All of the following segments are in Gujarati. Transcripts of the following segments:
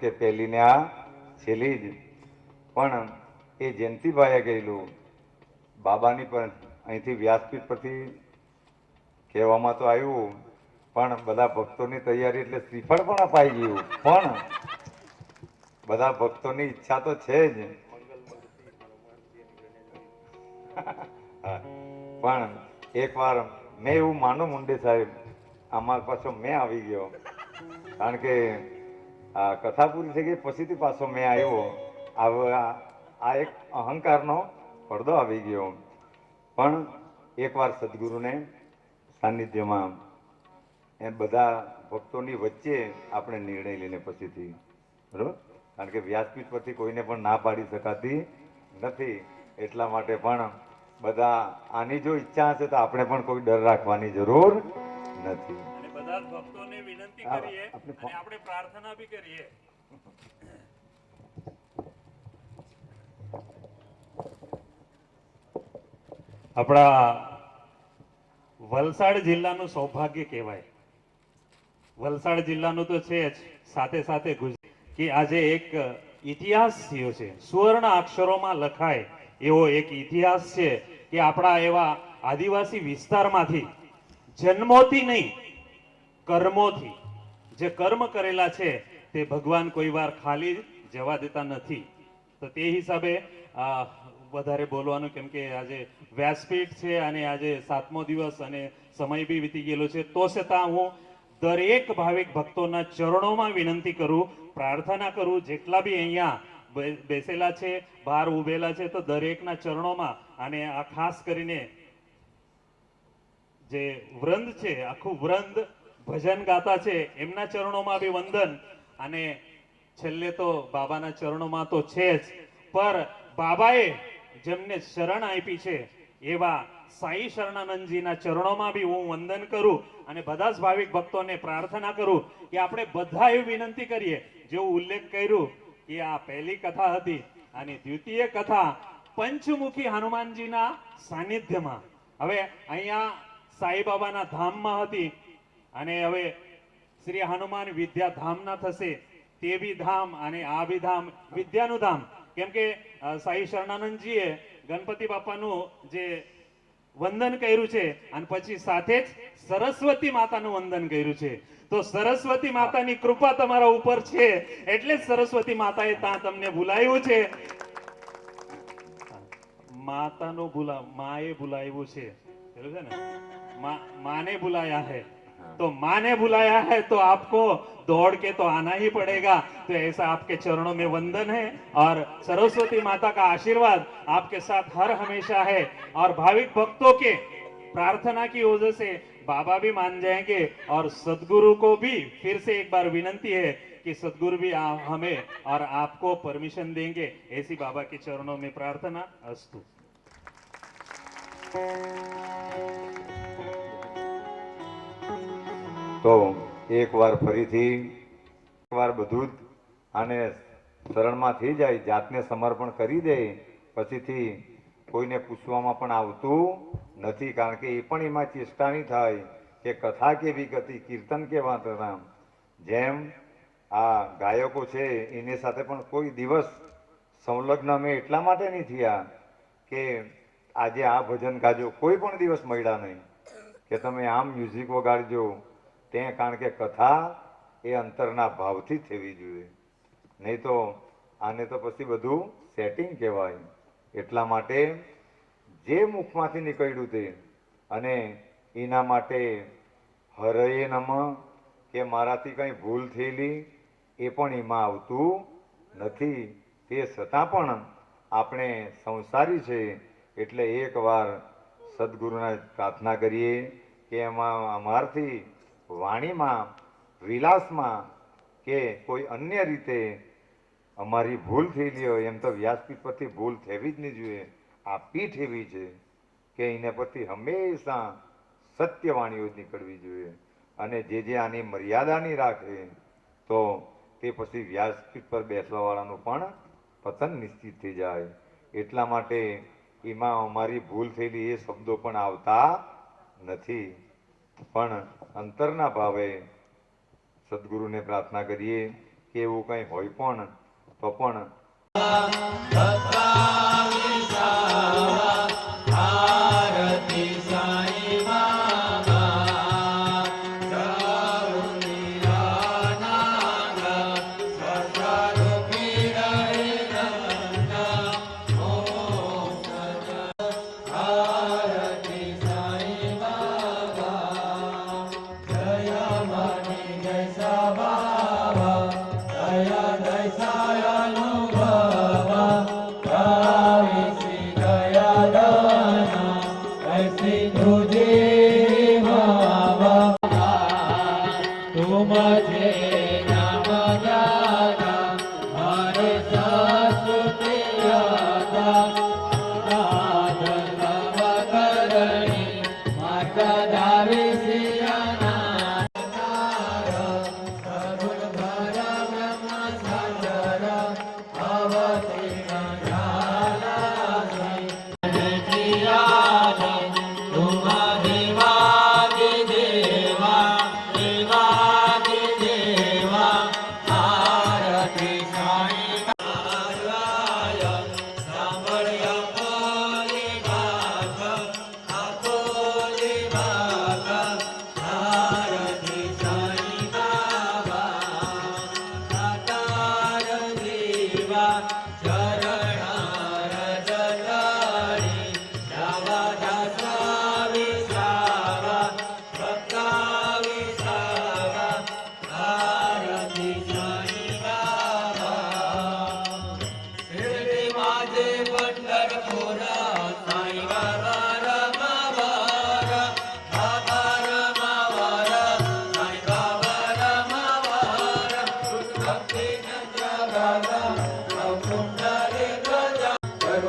કે પહેલીને આ છેલ્લી જ. પણ એ જયંતિભાઈએ કહેલું, બાબાની પણ અહીંથી વ્યાસપીઠ પરથી કહેવામાં તો આવ્યું, પણ બધા ભક્તોની તૈયારી એટલે શ્રીફળ પણ અપાઈ ગયું. પણ બધા ભક્તોની ઈચ્છા તો છે જ. પણ એકવાર મેં એવું માનું મુંડે સાહેબ, આમાં પાછો મેં આવી ગયો. કારણ કે આ કથા પૂરી થઈ ગઈ પછીથી પાછો મેં આવ્યો. આવ- આ એક અહંકારનો પડદો આવી ગયો. પણ એકવાર સદગુરુને સાનિધ્યમાં એ બધા ભક્તોની વચ્ચે આપણે નિર્ણય લઈને પછીથી, બરોબર? કારણ કે વ્યાસપીઠ પરથી કોઈને પણ ના પાડી શકાતી નથી. એટલા માટે પણ બધા, આની જો ઈચ્છા હશે તો આપણે પણ કોઈ ડર રાખવાની જરૂર નથી. બધા ભક્તોને વિનંતી કરીએ અને આપણે પ્રાર્થના બી કરીએ. આપણા વલસાડ જિલ્લાનું સૌભાગ્ય કહેવાય. વલસાડ જિલ્લાનું તો છે જ સાથે સાથે કે આજે એક ઇતિહાસ થયો છે. સુવર્ણ અક્ષરોમાં લખાય એવો એક ઇતિહાસ છે કે આપણા એવા આદિવાસી વિસ્તારમાંથી જન્મોથી નહીં કર્મોથી. જે કર્મ કરેલા છે, તે ભગવાન કોઈ વાર ખાલી જવા દેતા નથી. તો તે હિસાબે વધારે બોલવાનું કેમ કે આજે વ્યાસપીઠ છે અને આજે સાતમો દિવસ અને સમય બી વીતી ગયેલો છે, તો છતાં હું દરેક ભાવિક ભક્તોના ચરણોમાં વિનંતી કરું, પ્રાર્થના કરું, જેટલા બી અહીંયા બેસેલા છે, બહાર ઉભેલા છે, તો દરેકના ચરણોમાં અને આ ખાસ કરીને જે વૃંદ છે, આખું વૃંદ ભજન ગાતા છે, એમના ચરણોમાં બી વંદન. અને છેલ્લે તો બાબાના ચરણોમાં તો છે જ. પર બાબાએ જેમને શરણ આપી છે, એવા સાઈ શરણાનંદજીના ચરણોમાં બી હું વંદન કરું અને બધા જ ભાવિક ભક્તોને પ્રાર્થના કરું કે આપણે બધા એવી વિનંતી કરીએ, જેવું ઉલ્લેખ કર્યું કે આ પહેલી કથા હતી અને દ્વિતીય કથા પંચમુખી હનુમાનજીના સાનિધ્યમાં. હવે અહીંયા સાઈબાબાના ધામમાં હતી અને હવે શ્રી હનુમાન વિદ્યાધામના થશે તે બી ધામ અને આ બી ધામ વિદ્યાનું ધામ. કેમ કે સાઈ શરણાનંદજીએ ગણપતિ બાપાનું જે વંદન કર્યું છે અને પછી સાથે જ સરસ્વતી માતાનું વંદન કર્યું છે. તો સરસ્વતી માતાની કૃપા તમારા ઉપર છે એટલે જ સરસ્વતી માતાએ ત્યાં તમને ભૂલાવ્યું છે. માતાનો ભૂલા, માએ ભૂલાવ્યું છે. છે ને? માને ભૂલાયા હે. है माँ ने बुलाया है तो आपको दौड़ के तो आना ही पड़ेगा। तो ऐसा आपके चरणों में वंदन है और सरस्वती माता का आशीर्वाद आपके साथ हर हमेशा है और भाविक भक्तों के प्रार्थना की वजह से बाबा भी मान जाएँगे और सदगुरु को भी फिर से एक बार विनंती है कि सदगुरु भी आ, हमें और आपको परमिशन देंगे। ऐसी बाबा के चरणों में प्रार्थना अस्तु। તો એકવાર ફરીથી, એકવાર બધું જ આને શરણમાં થઈ જાય, જાતને સમર્પણ કરી દે, પછીથી કોઈને પૂછવામાં પણ આવતું નથી, કારણ કે એ પણ એમાં ચેષ્ટા નહીં થાય કે કથા કેવી હતી કીર્તન કેવા હતા. જેમ આ ગાયકો છે, એની સાથે પણ કોઈ દિવસ સંલગ્ન અમે એટલા માટે નહીં થયા કે આજે આ ભજન ગાજો, કોઈ પણ દિવસ મળ્યા નહીં. કે તમે આમ મ્યુઝિક વગાડજો તે કારણ કે કથા એ અંતરના ભાવથી થવી જોઈએ. નહીં તો આને તો પછી બધું સેટિંગ કહેવાય. એટલા માટે જે મુખમાંથી નીકળ્યું તે અને એના માટે હરયે નમ કે મારાથી કંઈ ભૂલ થયેલી એ પણ એમાં આવતું નથી. તે છતાં પણ આપણે સંસારી છે એટલે એકવાર સદગુરુને પ્રાર્થના કરીએ કે એમાં અમારથી વાણીમાં, વિલાસમાં કે કોઈ અન્ય રીતે અમારી ભૂલ થયેલી હોય, એમ તો વ્યાસપીઠ પરથી ભૂલ થવી જ નહીં જોઈએ. આ પીઠ એવી છે કે એના પરથી હંમેશા સત્ય વાણીઓ જ નીકળવી જોઈએ. અને જે જે આની મર્યાદા નહીં રાખે, તો તે પછી વ્યાસપીઠ પર બેસવાવાળાનું પણ પતન નિશ્ચિત થઈ જાય. એટલા માટે એમાં અમારી ભૂલ થયેલી એ શબ્દો પણ આવતા નથી. પણ અંતરના ભાવે સદગુરુને પ્રાર્થના કરીએ કે એવું કંઈ હોય પણ તો પણ से जो दे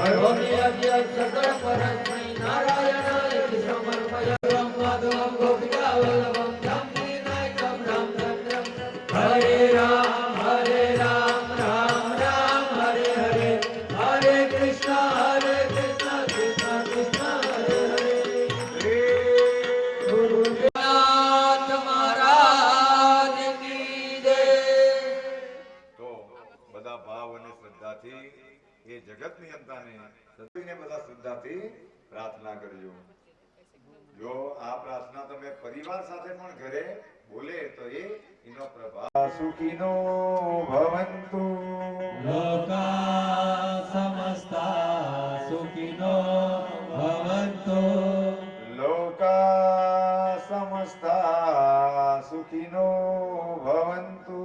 અદ્ય સકળ પરસ્મૈ નારાયણાય પ્રાર્થના કરજો. જો આ પ્રાર્થના તમે પરિવાર સાથે પણ ઘરે બોલે તો એ એનો પ્રભાવ સુખીનો ભવંતુ. લોકા સમસ્તા સુખિનો ભવંતુ. લોકા સમસ્તા સુખીનો ભવંતુ.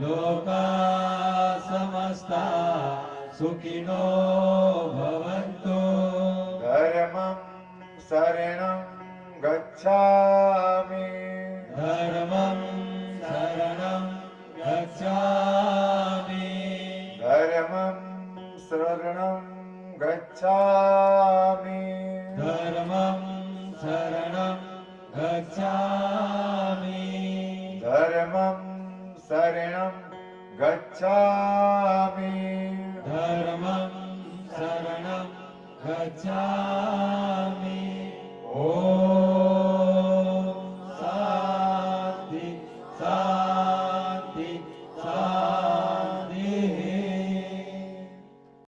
લોકા સમસ્તા સુખિનો शरणं गच्छामि। धर्मं शरणं गच्छामि। धर्मं शरणं गच्छामि। धर्मं शरणं गच्छामि। धर्मं शरणं गच्छामि।